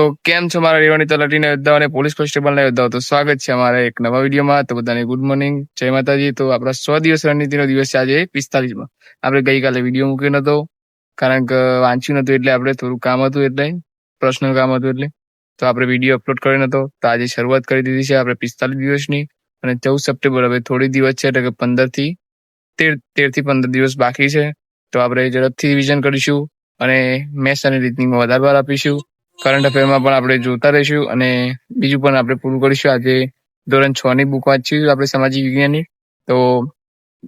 તો કેમ છો? મારા રેવાની તલાટીના યોદ્ધાઓ અને પોલીસ કોન્સ્ટેબલના યોદ્ધાઓ. તો સ્વાગત છે અમારા એક નવા વિડીયોમાં. તો બધાને ગુડ મોર્નિંગ જય માતાજી. તો આપણા સો દિવસ રણનીતિનો દિવસ છે આજે પિસ્તાલીસમાં. આપણે ગઈકાલે વીડિયો મૂક્યો નતો, કારણ કે વાંચ્યું નતું એટલે આપણે થોડું કામ હતું એટલે પર્સનલ કામ હતું એટલે. તો આપણે વીડિયો અપલોડ કર્યો નતો. તો આજે શરૂઆત કરી દીધી છે આપણે પિસ્તાલીસ દિવસની. અને ચૌદ સપ્ટેમ્બર હવે થોડી દિવસ છે, એટલે કે પંદરથી તેર તેરથી પંદર દિવસ બાકી છે. તો આપણે ઝડપથી રિવિઝન કરીશું અને મેથ્સ અને રીઝનિંગમાં વધારે આપીશું. કરંટ અફેરમાં પણ આપણે જોતા રહીશું અને બીજું પણ આપણે પૂરું કરીશું. આજે ધોરણ છ ની બુક વાંચી આપણે સામાજિક વિજ્ઞાનની. તો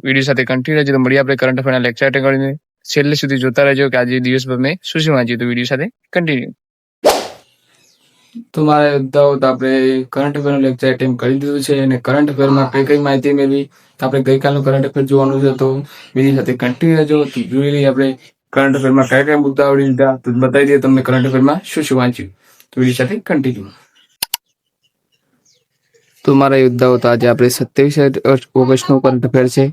વીડિયો સાથે કન્ટિન્યુ રહેજો. તો મળીએ આપણે કરંટ અફેરના લેક્ચર અટેન્ડ છેલ્લે સુધી જોતા રહેજો કે આજે દિવસભર મેં શું શું વાંચ્યું તો વીડિયો સાથે. કન્ટિન્યુ તો મારા તો આપણે કરંટ અફેરનું લેક્ચર એટેમ્પ કરી દીધું છે અને કરંટ અફેરમાં કઈ કઈ માહિતી મેળવી? આપણે ગઈકાલનું કરંટ અફેર જોવાનું છે તો બીજી સાથે કન્ટિન્યુ રહેજો. જોઈ લઈએ આપણે કરંટ અફેરમાં કયા કયા મુદ્દા આવડી લીધા? તો બતાવી દઈએ તમને કરંટ અફેરમાં શું શું વાંચ્યું. તો બીજી સાથે કન્ટિન્યુ તો મારા યોદ્ધાઓ તો આજે આપણે સત્યાવીસ ઓગસ્ટનું કરંટ અફેર છે.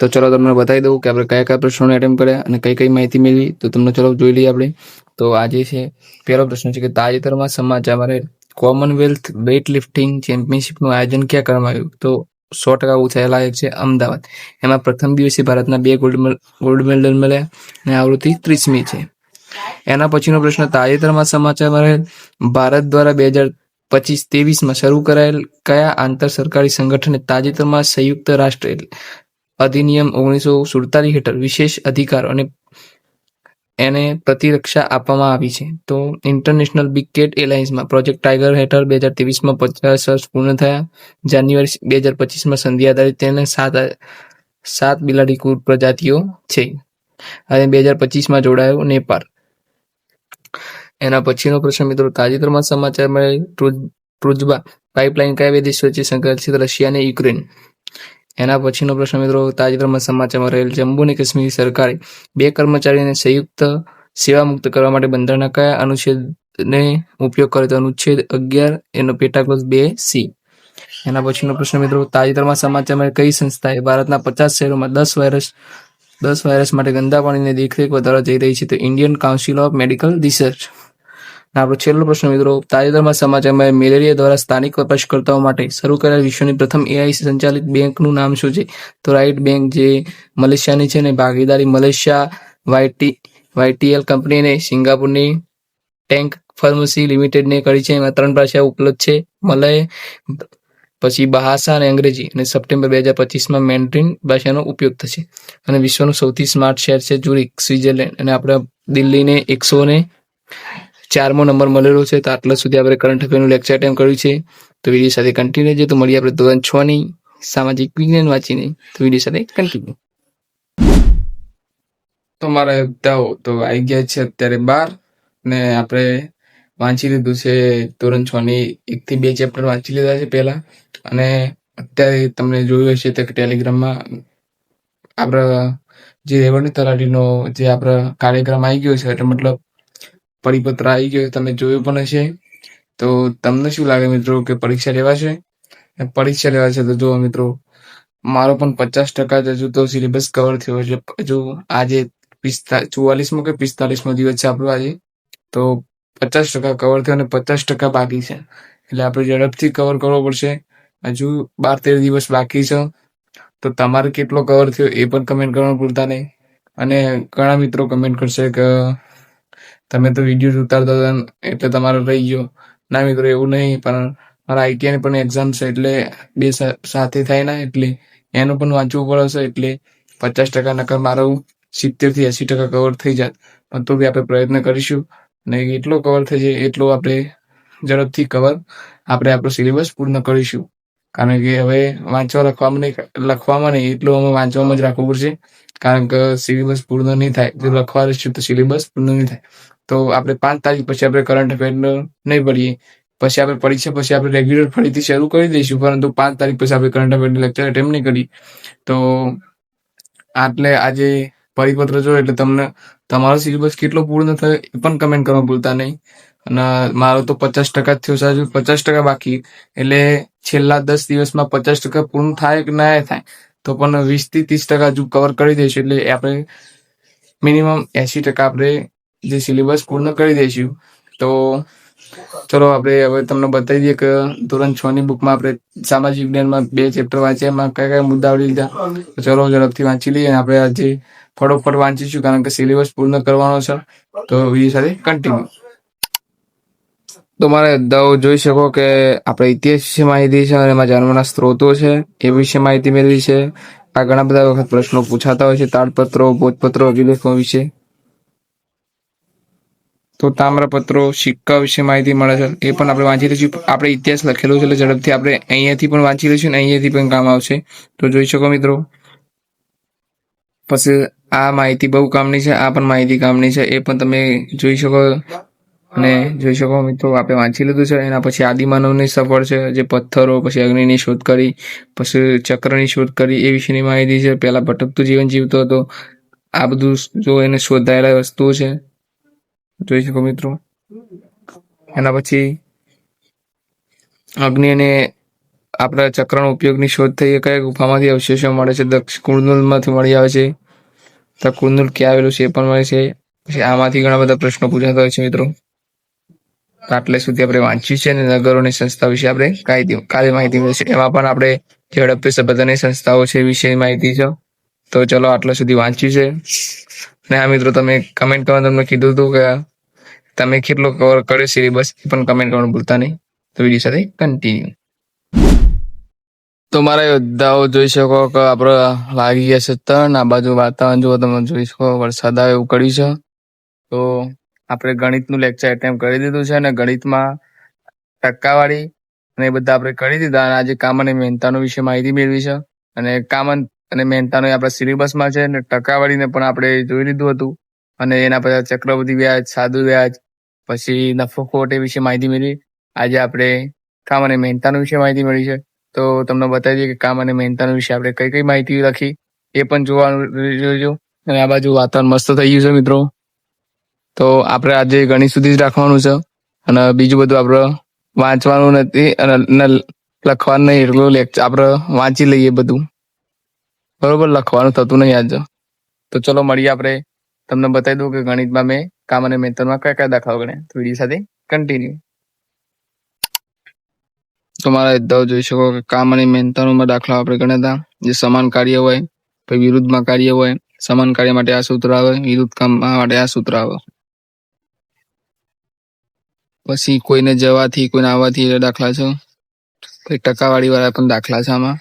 તો ચલો તમને બતાવી દઉં કે આપણે કયા કયા પ્રશ્નોને એટેમ્પ કર્યા અને કઈ કઈ માહિતી મેળવી. તો તમને ચલો જોઈ લઈએ આપણે. તો આજે છે, પહેલો પ્રશ્ન છે કે તાજેતરમાં સમાચારમાં કોમનવેલ્થ વેઇટ લિફ્ટિંગ ચેમ્પિયનશિપનું આયોજન ક્યાં કરવામાં આવ્યું? તો સો ટકા ઉછાયા લાયક છે અમદાવાદ. એમાં પ્રથમ દિવસે ભારતના બે ગોલ્ડ ગોલ્ડ મેડલ મળ્યા અને આવૃત્તિ ત્રીસમી છે. એના પછીનો પ્રશ્ન તાજેતરમાં સમાચારમાં રહેલ ભારત દ્વારા બે હજાર પચીસ ત્રેવીસમાં શરૂ કરાયેલ કયા આંતર સરકારી સંગઠને તાજેતરમાં સંયુક્ત રાષ્ટ્ર અધિનિયમ ઓગણીસો સુડતાલીસ હેઠળ વિશેષ અધિકાર અને એને પ્રતિરક્ષા આપવામાં આવી છે. તો international big cat project tiger હેઠળ બે હજાર ત્રેવીસમાં પચાસ વર્ષ પૂર્ણ થયા. જાન્યુઆરી બે હજાર પચીસમાં સંધિ આધારિત તેને સાત સાત બિલાડી કુલ પ્રજાતિઓ છે. અને બે હજાર પચીસમાં જોડાયો નેપાળ. એના પછીનો પ્રશ્ન મિત્રો, તાજેતરમાં સમાચારમાં ટ્રુજબા પાઇપલાઇન કયા બે દેશો વચ્ચે સંકળાયેલ છે? રશિયા અને યુક્રેન. એના પછીનો પ્રશ્ન મિત્રો, તાજેતરમાં સમાચારમાં રહેલ જમ્મુ અને કાશ્મીર સરકારે બે કર્મચારીઓને સંયુક્ત સેવા મુક્ત કરવા માટે બંધારણના કયા અનુચ્છેદને ઉપયોગ કરે તો અનુચ્છેદ અગિયાર એનો પેટા બે સી. એના પછીનો પ્રશ્ન મિત્રો, તાજેતરમાં સમાચારમાં કઈ સંસ્થાએ ભારતના પચાસ શહેરોમાં દસ વાયરસ દસ વાયરસ માટે ગંદા પાણીની દેખરેખ વધારવા જઈ રહી છે તો Indian council of medical research. આપણો છેલ્લો પ્રશ્ન મિત્રો, તાજેતરમાં સમાચારમાં મેલેરિયા દ્વારા સ્થાનિક વપરાશકર્તાઓ માટે શરૂ કરેલ વિશ્વની પ્રથમ એઆઈ સંચાલિત બેંકનું નામ શું છે? તો રાઇટ બેંક જે મલેશિયાની છે ને ભાગીદારી મલેશિયા વાયટી વાયટીએલ કંપની અને સિંગાપુરની ટેન્ક ફાર્મસી લિમિટેડને કરી છે. એમાં ત્રણ ભાષા ઉપલબ્ધ છે. મલય, પછી ભાષા અને અંગ્રેજી. અને સપ્ટેમ્બર બે હજાર પચીસમાં મેન્ડ્રીન ભાષાનો ઉપયોગ થશે. અને વિશ્વનું સૌથી સ્માર્ટ શહેર છે જુરિક સ્વિટ્ઝરલેન્ડ. અને આપણે દિલ્હીને એકસો ને ચારમો નંબર મળેલો છે. તો આટલા સુધી આપણે કરંટ અફેરનું લેક્ચર અટેમ્પ કર્યું છે. તો વીડિયો સાથે કન્ટિન્યુ રહેજો. તો મળીએ આપણે ધોરણ છ ની સામાજિક વિજ્ઞાન વાંચીને. તો વીડિયો સાથે કન્ટિન્યુ તો મારા યોદ્ધાઓ તો આવી ગયા છે અત્યારે બાર. ને આપણે વાંચી લીધું છે ધોરણ છ ની એક થી બે ચેપ્ટર વાંચી લીધા છે પહેલા. અને અત્યારે તમને જોયું હશે તો ટેલિગ્રામમાં આપણા જે રેવન્યુ તલાટીનો જે આપણા કાર્યક્રમ આવી ગયો છે, એટલે મતલબ પરિપત્ર આવી ગયો તમે જોયું પણ હશે. તો તમને શું લાગે મિત્રો કે પરીક્ષા લેવાશે? પરીક્ષા લેવાશે તો જુઓ મિત્રો, મારો પણ પચાસ ટકા જ હજુ તો સિલેબસ કવર થયો છે. હજુ આજે પિસ્તા, ચુવાલીસમો કે પિસ્તાલીસમો દિવસ છે આપણો આજે? તો પચાસ ટકા કવર થયો અને પચાસ ટકા બાકી છે. એટલે આપણે ઝડપથી કવર કરવો પડશે. હજુ બાર તેર દિવસ બાકી છે. તો તમારે કેટલો કવર થયો એ પણ કમેન્ટ કરવાનું ભૂલતા નહીં. અને ઘણા મિત્રો કમેન્ટ કરશે કે તમે તો વીડિયો ઉતારતા હતા એટલે તમારો રહી ગયો. ના મિત્રો એવું નહીં, પણ મારા આઈટીઆઈની પણ એક્ઝામ છે, એટલે બે સાથે થાય ને, એટલે એનું પણ વાંચવું પડશે, એટલે પચાસ ટકા નકર મારું સિત્તેરથી એંસી ટકા કવર થઈ જાત. પણ તો બી આપણે પ્રયત્ન કરીશું. અને એટલો કવર થઈ જાય, એટલો આપણે ઝડપથી કવર આપણે આપણો સિલેબસ પૂર્ણ કરીશું. કારણ કે હવે વાંચવા લખવામાં નહીં લખવામાં નહીં, એટલું અમે વાંચવામાં જ રાખવું પડશે. કારણ કે સિલેબસ પૂર્ણ નહીં થાય. જો લખવા રહીશું તો સિલેબસ પૂર્ણ નહીં થાય. તો આપણે પાંચ તારીખ પછી આપણે કરંટ અફેર નહીં પડીએ. પછી આપણે પરીક્ષા પછી આપણે રેગ્યુલર ફરીથી શરૂ કરી દઈશું. પરંતુ પાંચ તારીખ પછી આપણે કરંટ અફેરની લેક્ચર અટેમ્પ નહીં કરી તો આટલે આજે પરિપત્ર જો એટલે તમને, તમારો સિલેબસ કેટલો પૂર્ણ થયો એ પણ કમેન્ટ કરવા ભૂલતા નહીં. અને મારો તો પચાસ ટકા થયો છે પચાસ ટકા બાકી. એટલે છેલ્લા દસ દિવસમાં પચાસ ટકા પૂર્ણ થાય કે ના થાય, તો પણ વીસથી ત્રીસ ટકા હજુ કવર કરી દઈશું. એટલે આપણે મિનિમમ એસી ટકા આપણે જે સિલેબસ પૂર્ણ કરી દઈશું. તો ચલો આપણે હવે તમને બતાવી દઈએ કે ધોરણ છ ની બુકમાં આપણે સામાજિક વિજ્ઞાનમાં બે ચેપ્ટર વાંચ્યા. એમાં કયા કયા મુદ્દા આવડી લીધા? ચલો ઝડપથી વાંચી લઈએ અને આપણે આજે ફટોફટ વાંચીશું, કારણ કે સિલેબસ પૂર્ણ કરવાનો છે. તો બીજી સાથે કન્ટિન્યુ તો મારે દાવો જોઈ શકો કે આપણે ઇતિહાસ વિશે માહિતી છે અને એમાં જાણવાના સ્ત્રોતો છે, એ વિશે માહિતી મેળવી છે. આ ઘણા બધા વખત પ્રશ્નો પૂછાતા હોય છે, તાડપત્રો, ભોજપત્રો, અભિલેખો વિશે. તો તામ્રપત્રો, સિક્કા વિશે માહિતી મળે છે, એ પણ આપણે વાંચી લઈશું. આપણે ઇતિહાસ લખેલો છે એટલે ઝડપથી આપણે અહીંયાથી પણ વાંચી લઈશું અને અહીંયાથી પણ કામ આવશે. તો જોઈ શકો મિત્રો. પછી આ માહિતી બહુ કામની છે, આ પણ માહિતી કામની છે, એ પણ તમે જોઈ શકો. અને જોઈ શકો મિત્રો, આપણે વાંચી લીધું છે, એના પછી આદિમાનવની સફળ છે, જે પથ્થરો, પછી અગ્નિની શોધ કરી, પછી ચક્રની શોધ કરી, એ વિશેની માહિતી છે. પહેલા ભટકતું જીવન જીવતો હતો. આ બધું જો એને શોધાયેલા વસ્તુઓ છે, જોઈ શકો મિત્રો. એના પછી અગ્નિ અને આપણા ચક્રનો ઉપયોગની શોધ થઈ, એ કયા ગુફામાંથી અવશેષો મળે છે? દક્ષ કુર્નુલમાંથી મળી આવે છે. તો કુર્નુલ ક્યાં આવેલું છે એ પણ મળે છે. પછી આમાંથી ઘણા બધા પ્રશ્નો પૂછાતા હોય છે મિત્રો. આટલે સુધી આપણે વાંચ્યું છે અને નગરોની સંસ્થા વિશે આપણે કાયદી કાલે માહિતી મળશે એમાં પણ આપણે ઝડપી સભ્યતાની સંસ્થાઓ છે વિશે માહિતી છે. તો ચલો આટલા સુધી વાંચ્યું છે. ને આ મિત્રો તમે કમેન્ટ કરવાનું તમને કીધું હતું કે તમે કેટલો કવર કર્યો સિલેબસ એ પણ કમેન્ટ કરવાનું ભૂલતા નહીં. તો વીડિયો સાથે કન્ટિન્યુ તો મારા યોદ્ધાઓ જોઈ શકો કે આપણે લાગી ગયા છે ત્રણ આ બાજુ વાતાવરણ જુઓ, તમે જોઈ શકો વરસાદ આવે કર્યું છે. તો આપણે ગણિતનું લેક્ચર એટેમ્પ કરી દીધું છે અને ગણિતમાં ટકાવાળી અને એ બધા આપણે કરી દીધા અને આજે કામ અને મહેનતાનો વિશે માહિતી મેળવી છે. અને કામન અને મહેનતાનો આપણા સિલેબસમાં છે અને ટકાવાળીને પણ આપણે જોઈ લીધું હતું. અને એના પછી ચક્રવૃદ્ધિ વ્યાજ, સાદું વ્યાજ, પછી નફો ખોટ એ વિશે માહિતી મેળવી. આજે આપણે કામ અને મહેનતાનો વિશે માહિતી મળી છે. તો તમને બતાવી દઈએ કે કામ અને મહેનતાનો વિશે આપણે કઈ કઈ માહિતી લખી એ પણ જોવાનું જોજો અને આ બાજુ વાતાવરણ મસ્ત થઈ ગયું છે મિત્રો. તો આપણે આજે ગણિત સુધી જ રાખવાનું છે. અને બીજું બધું આપણે વાંચવાનું નથી અને લખવાનું નહીં, એટલું લેક્ચર આપણે વાંચી લઈએ બધું. બરોબર, લખવાનું થતું નહીં આજે. તો ચલો મળીએ આપણે. તમને બતાવી દઉં કે ગણિતમાં મેં કામ અને મહેનતમાં કયા કયા દાખલાઓ ગણ્યા તો વીડિયો સાથે કન્ટિન્યુ તમારા મારા જોઈ શકો કે કામ અને મહેનતાણુંમાં દાખલા આપણે ગણ્યા હતા. જે સમાન કાર્ય હોય, પછી વિરુદ્ધમાં કાર્ય હોય, સમાન કાર્ય માટે આ સૂત્ર આવે, વિરુદ્ધ કામ માટે આ સૂત્ર આવે. પછી કોઈને જવાથી, કોઈને આવવાથી એ દાખલા છે. પછી ટકાવાળી વાળા પણ દાખલા છે આમાં.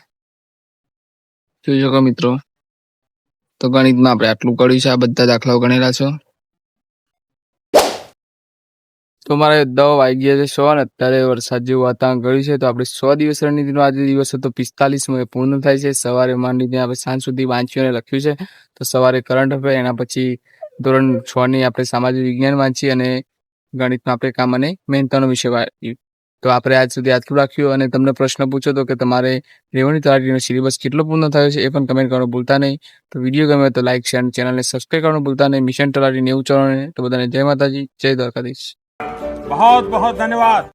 જોઈ શકો મિત્રો. તો ગણિતમાં આપણે આટલું કર્યું છે, આ બધા દાખલાઓ ગણેલા છે. તો મારે દવ વાગી ગયા છે સો અને અત્યારે વરસાદ જેવું વાતાવરણ કર્યું છે. તો આપણે સો દિવસ રણનીતિનો આજે દિવસ હતો, પિસ્તાલીસમો પૂર્ણ થાય છે. સવારે માંડીને આપણે સાંજ સુધી વાંચ્યું અને લખ્યું છે. તો સવારે કરંટ અફેર એના પછી ધોરણ છ ની આપણે સામાજિક વિજ્ઞાન વાંચી અને ગણિતમાં આપણે કામ અને મહેનતાનો વિષય વાંચ્યું તો આપણે આજ સુધી આટલું રાખ્યું અને તમને પ્રશ્ન પૂછો તો કે તમારે રેવણી તલાટીનો સિલેબસ કેટલો પૂર્ણ થયો છે એ પણ કમેન્ટ કરવાનું ભૂલતા નહીં. તો વીડિયો ગમે તો લાઇક શેર અને ચેનલને સબસ્ક્રાઈબ કરવાનું ભૂલતા નહીં. મિશન તલાટી નેવું ચરણે તો બધાને જય માતાજી, જય દ્વારકાધીશ. બહુ બહુ ધન્યવાદ.